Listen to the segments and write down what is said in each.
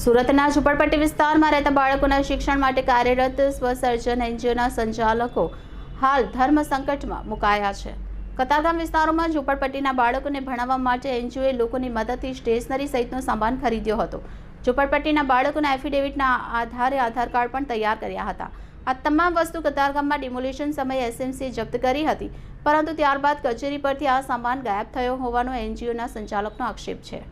સુરતના ઝુંપડપટ્ટી વિસ્તારમાં રહેતા બાળકોના શિક્ષણ માટે કાર્યરત સ્વસર્જન એનજીઓના સંચાલકો હાલ ધર્મ સંકટમાં મુકાયા છે. કતારગામ વિસ્તારોમાં ઝુંપડપટ્ટીના બાળકોને ભણાવવા માટે એનજીઓએ લોકોની મદદથી સ્ટેશનરી સહિતનો સામાન ખરીદ્યો હતો. ઝુંપડપટ્ટીના બાળકોના એફિડેવિટના આધારે આધાર કાર્ડ પણ તૈયાર કર્યા હતા. આ તમામ વસ્તુ કતારગામમાં ડિમોલિશન સમયે એસએમસીએ જપ્ત કરી હતી, પરંતુ ત્યારબાદ કચેરી પરથી આ સામાન ગાયબ થયો હોવાનો એનજીઓના સંચાલકનો આક્ષેપ છે.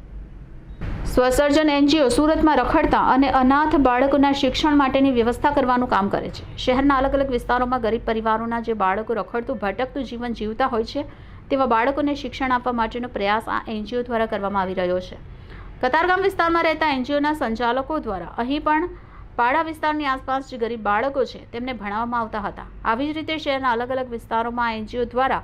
સ્વસર્જન એનજીઓ સુરતમાં રખડતા અને અનાથ બાળકોના શિક્ષણ માટેની વ્યવસ્થા કરવાનું કામ કરે છે. શહેરના અલગ અલગ વિસ્તારોમાં ગરીબ પરિવારોના જે બાળકો રખડતું, ભટકતું જીવન જીવતા હોય છે, તેવા બાળકોને શિક્ષણ આપવા માટેનો પ્રયાસ આ એનજીઓ દ્વારા કરવામાં આવી રહ્યો છે. કતારગામ વિસ્તારમાં રહેતા એનજીઓના સંચાલકો દ્વારા અહીં પણ પાડા વિસ્તારની આસપાસ જે ગરીબ બાળકો છે, તેમને ભણાવવામાં આવતા હતા. આવી જ રીતે શહેરના અલગ અલગ વિસ્તારોમાં એનજીઓ દ્વારા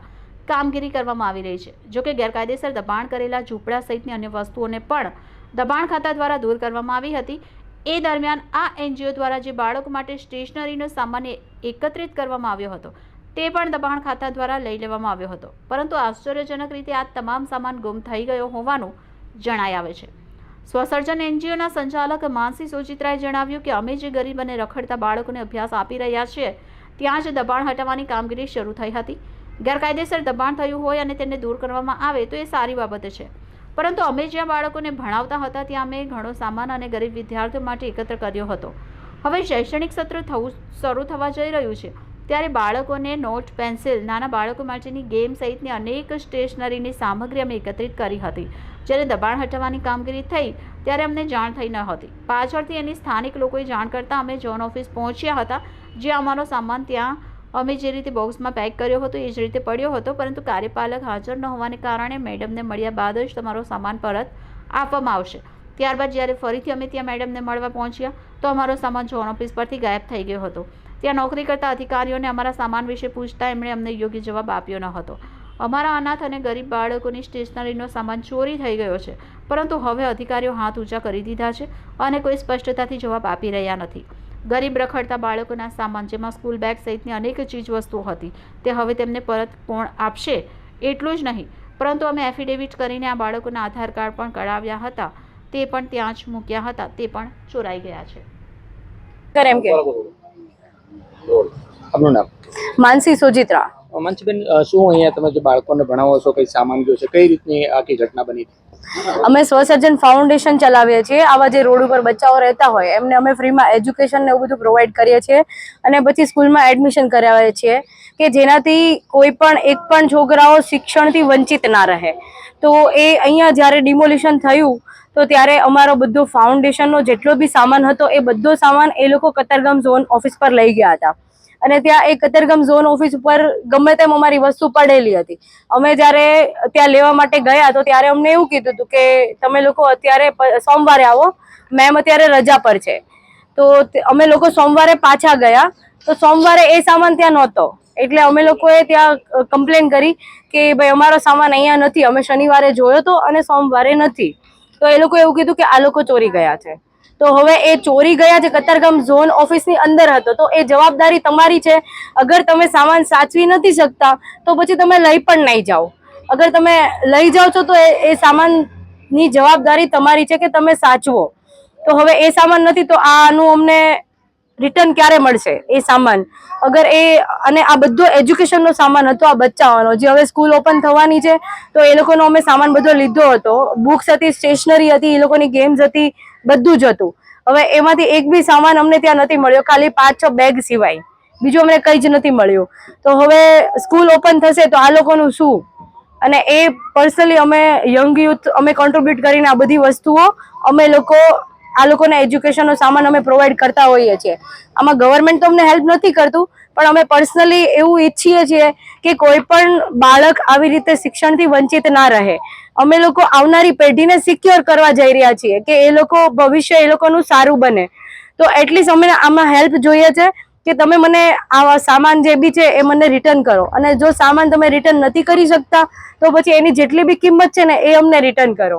કામગીરી કરવામાં આવી રહી છે. જોકે ગેરકાયદેસર દબાણ કરેલા ઝૂંપડા સહિતની અન્ય વસ્તુઓને પણ દબાણ ખાતા દ્વારા દૂર કરવામાં આવી હતી. એ દરમિયાન આ એનજીઓ દ્વારા જે બાળકો માટે સ્ટેશનરીનો સામાન એકત્રિત કરવામાં આવ્યો હતો, તે પણ દબાણ ખાતા દ્વારા લઈ લેવામાં આવ્યો હતો. પરંતુ આશ્ચર્યજનક રીતે આ તમામ સામાન ગુમ થઈ ગયો હોવાનું જણાઈ આવે છે. સ્વસર્જન એનજીઓના સંચાલક માનસી સુચિત્રાએ જણાવ્યું કે અમે જે ગરીબ અને રખડતા બાળકોને અભ્યાસ આપી રહ્યા છીએ, ત્યાં જ દબાણ હટાવવાની કામગીરી શરૂ થઈ હતી. ગેરકાયદેસર દબાણ થયું હોય અને તેને દૂર કરવામાં આવે તો એ સારી બાબત છે. પરંતુ અમે જ્યાં બાળકોને ભણાવતા હતા, ત્યાં અમે ઘણો સામાન અને ગરીબ વિદ્યાર્થીઓ માટે એકત્ર કર્યો હતો. હવે શૈક્ષણિક સત્ર થવું શરૂ થવા જઈ રહ્યું છે. ત્યારે બાળકોને નોટ, પેન્સિલ, નાના બાળકો માટેની ગેમ સહિતની અનેક સ્ટેશનરીની સામગ્રી અમે એકત્રિત કરી હતી. જ્યારે દબાણ હટાવવાની કામગીરી થઈ, ત્યારે અમને જાણ થઈ ન હતી. પાછળથી એની સ્થાનિક લોકોએ જાણ કરતાં અમે ઝોન ઓફિસ પહોંચ્યા હતા, જ્યાં અમારો સામાન ત્યાં અમે જે રીતે બોક્સમાં પેક કર્યો હતો એ જ રીતે પડ્યો હતો, પરંતુ કાર્યપાલક હાજર ન હોવાને કારણે મેડમને મળ્યા બાદ જ તમારો સામાન પરત આપવામાં આવશે. ત્યારબાદ જ્યારે ફરીથી અમે ત્યાં મેડમને મળવા પહોંચ્યા, તો અમારો સામાન ઝોન ઓફિસ પરથી ગાયબ થઈ ગયો હતો. ત્યાં નોકરી કરતા અધિકારીઓને અમારા સામાન વિશે પૂછતા એમણે અમને યોગ્ય જવાબ આપ્યો ન હતો. અમારા અનાથ અને ગરીબ બાળકોની સ્ટેશનરીનો સામાન ચોરી થઈ ગયો છે, પરંતુ હવે અધિકારીઓ હાથ ઊંચા કરી દીધા છે અને કોઈ સ્પષ્ટતાથી જવાબ આપી રહ્યા નથી. ગરીબ રખડતા બાળકોના સામાન જેમાં સ્કૂલ બેગ સહિતની અનેક ચીજવસ્તુઓ હતી તે હવે તેમને પરત કોણ આપશે? એટલું જ નહીં પરંતુ અમે એફિડેવિટ કરીને આ બાળકોના આધાર કાર્ડ પણ કઢાવ્યા હતા તે પણ ત્યાં જ મૂક્યા હતા તે પણ ચોરાઈ ગયા છે. એમ કે આપનું નામ? માનસી સોજિત્રા. મંચબેન શું અહીંયા તમે જે બાળકોને ભણાવો છો, કઈ સામાન ગયો કઈ રીતની આખી ઘટના બની અમે સ્વસર્જન ફાઉન્ડેશન ચલાવીએ છીએ. આવા જે રોડ ઉપર બચ્ચાઓ રહેતા હોય, એમને અમે ફ્રીમાં એજ્યુકેશન ને એવું બધું પ્રોવાઈડ કરીએ છીએ અને પછી સ્કૂલમાં એડમિશન કરાવીએ છીએ કે જેનાથી કોઈ પણ, એક પણ છોકરાઓ શિક્ષણથી વંચિત ના રહે. તો એ અહીંયા જ્યારે ડિમોલિશન થયું, તો ત્યારે અમારો બધો ફાઉન્ડેશનનો જેટલો બી સામાન હતો, એ બધો સામાન એ લોકો કતારગામ ઝોન ઓફિસ પર લઈ ગયા હતા. અને ત્યાં એ કતરગમ ઝોન ઓફિસ ઉપર ગમે તેમ અમારી વસ્તુ પડેલી હતી. અમે જ્યારે ત્યાં લેવા માટે ગયા તો ત્યારે અમને એવું કીધું હતું કે તમે લોકો અત્યારે સોમવારે આવો. મેમ અત્યારે રજા પર છે. તો અમે લોકો સોમવારે પાછા ગયા. તો સોમવારે એ સામાન ત્યાં નહોતો. એટલે અમે લોકોએ ત્યાં કમ્પ્લેન કરી કે ભાઈ અમારો સામાન અહીંયા નથી. અમે શનિવારે જોયો હતો અને સોમવારે નથી. તો એ લોકો એવું કીધું કે આ લોકો ચોરી ગયા છે. તો હવે એ ચોરી ગયા જે કતારગામ ઝોન ઓફિસની અંદર હતો. તો એ જવાબદારી તમારી છે. અગર તમે સામાન સાચવી નથી શકતા, તો પછી તમે લઈ પણ નહીં જાઓ. અગર તમે લઈ જાઓ છો, તો એ સામાનની જવાબદારી તમારી છે કે તમે સાચવો. તો હવે એ સામાન નથી, તો આનું અમને રિટર્ન ક્યારે મળશે? એ સામાન. અગર એ, અને આ બધો એજ્યુકેશનનો સામાન હતો, આ બચ્ચાઓનો, જે હવે સ્કૂલ ઓપન થવાની છે, તો એ લોકોનો અમે સામાન બધો લીધો હતો. બુક્સ હતી સ્ટેશનરી હતી, એ લોકોની ગેમ્સ હતી, બધું જ હતું. હવે એમાંથી એક બી સામાન અમને ત્યાં નથી મળ્યો, ખાલી પાંચ છ બેગ સિવાય. બીજું અમને કંઈ જ નથી મળ્યું. તો હવે સ્કૂલ ઓપન થશે તો આ લોકોનું શું? અને એ પર્સનલી અમે યંગ યુથ અમે કોન્ટ્રીબ્યુટ કરીને આ બધી વસ્તુઓ અમે લોકો આ લોકોને એજ્યુકેશનનો સામાન અમે પ્રોવાઈડ કરતા હોઈએ છીએ. આમાં ગવર્મેન્ટ તો અમને હેલ્પ નથી કરતું, પણ અમે પર્સનલી એવું ઈચ્છીએ છીએ કે કોઈ પણ બાળક આવી રીતે શિક્ષણથી વંચિત ના રહે. અમે લોકો આવનારી પેઢીને સિક્યોર કરવા જઈ રહ્યા છીએ કે એ લોકો ભવિષ્ય એ લોકોનું સારું બને. તો એટલીસ્ટ અમે આમાં હેલ્પ જોઈએ છે કે તમે મને આ સામાન જે બી છે એ મને રિટર્ન કરો. અને જો સામાન તમે રિટર્ન નથી કરી શકતા, તો પછી એની જેટલી બી કિંમત છે ને એ અમને રિટર્ન કરો.